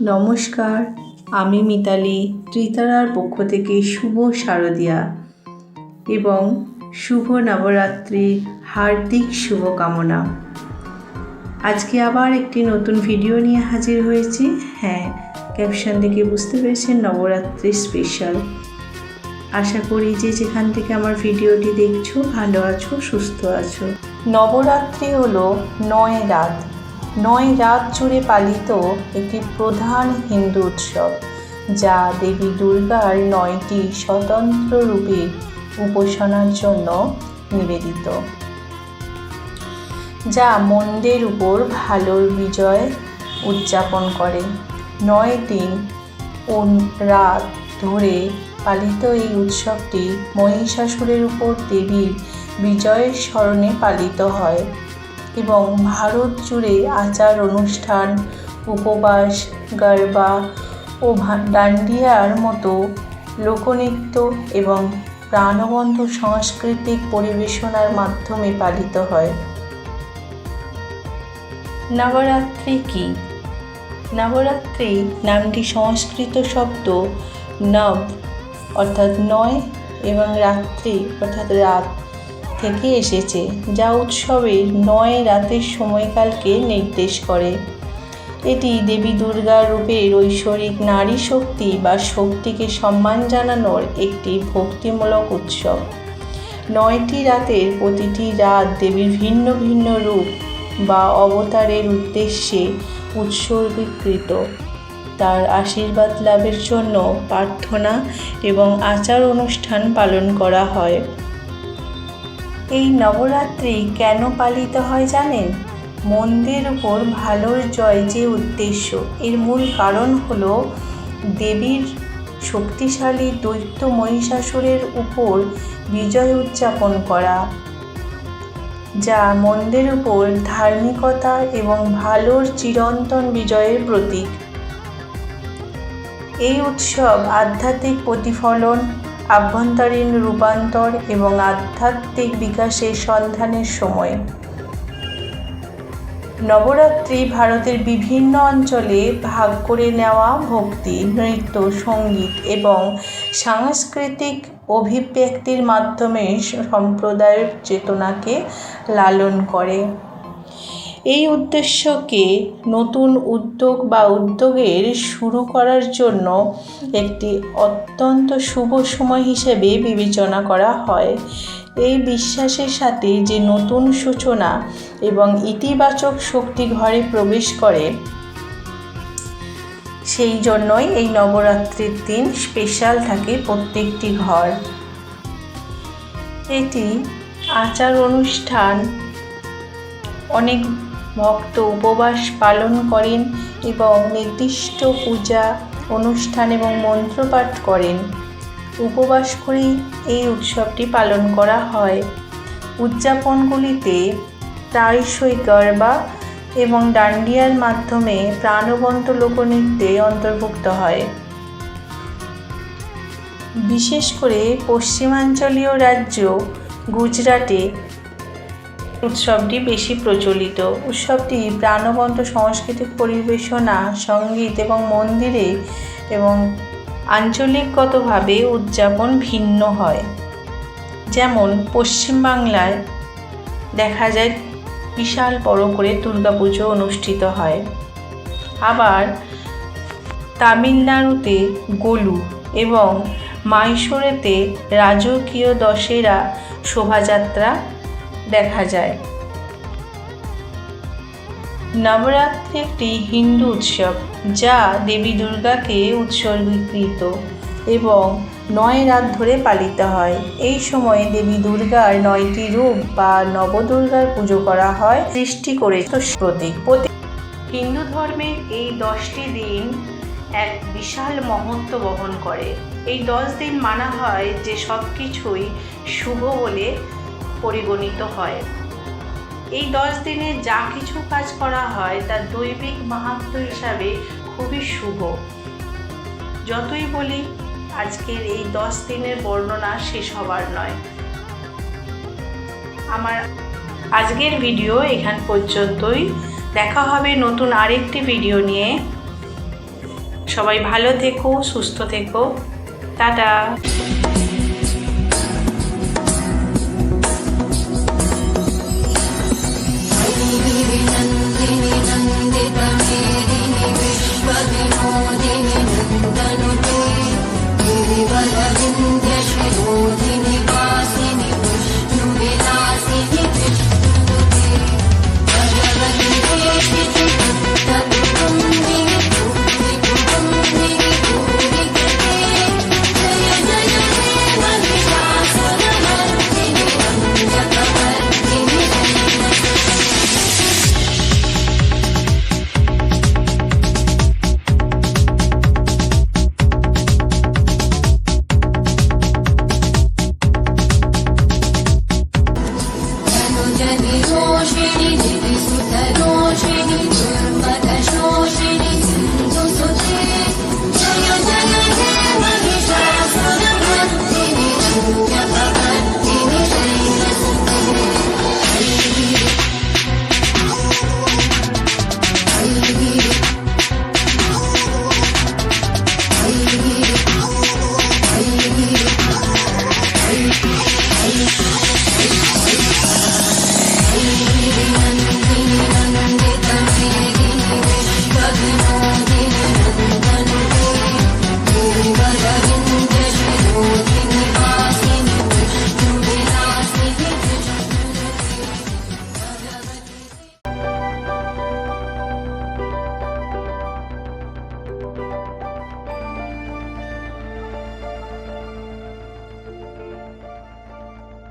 নমস্কার, আমি মিতালি, ত্রিতারার পক্ষ থেকে শুভ শারদিয়া এবং শুভ নবরাত্রির হার্দিক শুভকামনা। আজকে আবার একটি নতুন ভিডিও নিয়ে হাজির হয়েছি। হ্যাঁ ক্যাপশন দেখে বুঝতে পেরেছেন নবরাত্রি স্পেশাল আশা করি যে যেখান থেকে আমার ভিডিওটি দেখছ ভালো আছো, সুস্থ আছো। নবরাত্রি হলো নয় রাত। নয় রাত জুড়ে পালিত একটি প্রধান হিন্দু উৎসব, যা দেবী দুর্গার নয়টি স্বতন্ত্র রূপে উপাসনার জন্য নিবেদিত। যা মন্দের উপর ভালোর বিজয় উদযাপন করে। নয় দিন ও রাত ধরে পালিত এই উৎসবটি মহিষাসুরের উপর দেবীর বিজয়ের স্মরণে পালিত হয়। এবং ভারত জুড়ে আচার অনুষ্ঠান, উপবাস, গরবা ও ডান্ডিয়ার মতো লোকনৃত্য এবং প্রাণবন্ত সাংস্কৃতিক পরিবেশনার মাধ্যমে পালিত হয়। নবরাত্রি কি? নবরাত্রি নামটি সংস্কৃত শব্দ নব, অর্থাৎ নয় এবং রাত্রি, অর্থাৎ রাত। থেকে এসেছে, যা উৎসবের নয় রাতের সময়কালকে নির্দেশ করে। এটি দেবী দুর্গার রূপের ঐশ্বরিক নারী শক্তি বা শক্তিকে সম্মান জানানোর একটি ভক্তিমূলক উৎসব। নয়টি রাতের প্রতিটি রাত দেবীর ভিন্ন ভিন্ন রূপ বা অবতারের উদ্দেশ্যে উৎসর্গীকৃত। তার আশীর্বাদ লাভের জন্য প্রার্থনা এবং আচার অনুষ্ঠান পালন করা হয়। এই নবরাত্রি কেন পালিত হয় জানেন? মন্দের উপর ভালোর জয় যে উদ্দেশ্য, এর মূল কারণ হল দেবীর শক্তিশালী দৈত্য মহিষাসুরের উপর বিজয় উদযাপন করা, যা মন্দের উপর ধার্মিকতা এবং ভালোর চিরন্তন বিজয়ের প্রতীক। এই উৎসব আধ্যাত্মিক প্রতিফলন আভ্যন্তরীণ রূপান্তর এবং আধ্যাত্মিক বিকাশের সন্ধানের সময়। নবরাত্রি ভারতের বিভিন্ন অঞ্চলে ভাগ করে নেওয়া ভক্তি, নৃত্য, সংগীত এবং সাংস্কৃতিক অভিব্যক্তির মাধ্যমে সম্প্রদায়ের চেতনাকে লালন করে। এই উদ্দেশ্যকে নতুন উদ্যোগ বা উদ্যোগের শুরু করার জন্য একটি অত্যন্ত শুভ সময় হিসেবে বিবেচনা করা হয়। এই বিশ্বাসের সাথে যে নতুন সূচনা এবং ইতিবাচক শক্তি ঘরে প্রবেশ করে, সেই জন্যই এই নবরাত্রির দিন স্পেশাল থাকে প্রত্যেকটি ঘর। এটি আচার অনুষ্ঠান অনেক ভক্ত উপবাস পালন করেন এবং নির্দিষ্ট পূজা, অনুষ্ঠান এবং মন্ত্রপাঠ করেন। উপবাস করেই এই উৎসবটি পালন করা হয়। উদযাপনগুলিতে প্রায়শই গরবা এবং ডান্ডিয়ার মাধ্যমে প্রাণবন্ত লোকনৃত্যে অন্তর্ভুক্ত হয়। বিশেষ করে পশ্চিমাঞ্চলীয় রাজ্য গুজরাটে উৎসবটি বেশি প্রচলিত। উৎসবটি প্রাণবন্ত সাংস্কৃতিক পরিবেশনা, সংগীত এবং মন্দিরে এবং আঞ্চলিকগতভাবে উদযাপন ভিন্ন হয়। যেমন পশ্চিমবাংলায় দেখা যায় বিশাল বড় করে দুর্গাপুজো অনুষ্ঠিত হয়। আবার তামিলনাড়ুতে গোলু এবং মাইসোরেতে রাজকীয় দশেরা শোভাযাত্রা দেখা যায়। নবরাত্রি একটি হিন্দু উৎসব যা দেবী দুর্গাকে উৎসর্গীকৃত এবং নয় রাত ধরে পালিত হয়। এই সময়ে দেবী দুর্গার নয়টি রূপ বা নবদুর্গার পুজো করা হয়, সৃষ্টি করে প্রতীক। হিন্দু ধর্মের এই দশটি দিন এক বিশাল মহত্ব বহন করে। এই দশ দিন মানা হয় যে সব কিছুই শুভ বলে পরিগণিত হয়। এই দশ দিনে যা কিছু কাজ করা হয়, তা দৈবিক মাহাত্ম হিসাবে খুবই শুভ। যতই বলি, আজকের এই দশ দিনের বর্ণনা শেষ হবার নয়। আমার আজকের ভিডিও এখান পর্যন্তই। দেখা হবে নতুন আরেকটি ভিডিও নিয়ে। সবাই ভালো থেকো, সুস্থ থেকো। টাটা।